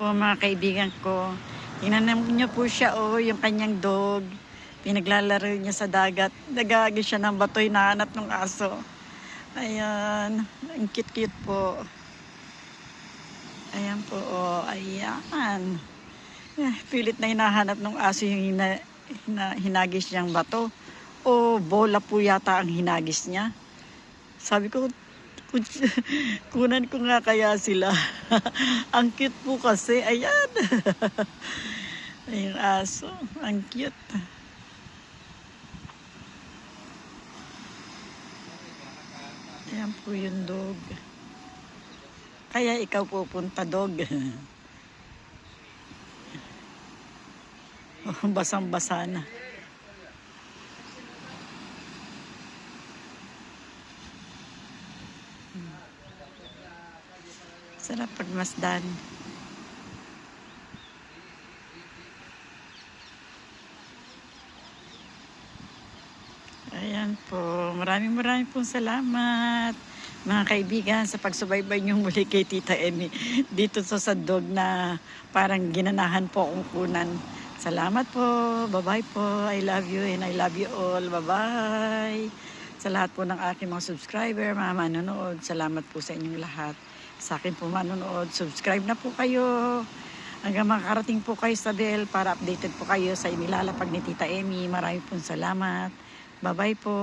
po mga kaibigan ko. Tingnan niyo po siya, oh, yung kanyang dog. Pinaglalaro niya sa dagat. Nagagi siya ng batoy na hanap ng aso. Ayan. Ang cute-cute po. Ayan po, oh. Ayan. Eh, pilit na hinahanap ng aso yung hina, hina, hinagis niyang bato. O bola po yata ang hinagis niya. Sabi ko, "Kun- kunan ko nga kaya sila. ang cute po kasi. Ayan. Ayun aso. Ang cute. Ayan po yung dog. Kaya ikaw pupunta dog. Basang-basa na. Sarap pagmasdan. Ayan po. Maraming maraming pong salamat. Mga kaibigan, sa pagsubaybay niyong muli kay Tita Emmy dito sa sandog na parang ginanahan po akong kunan. Salamat po. Bye-bye po. I love you and I love you all. Bye-bye. Sa lahat po ng aking mga subscriber, mga manonood, salamat po sa inyong lahat. Sa akin po manonood, subscribe na po kayo. Hanggang makakarating po kayo sa bell para updated po kayo sa inilalapag ni Tita Emmy. Maraming pong salamat. Bye-bye po.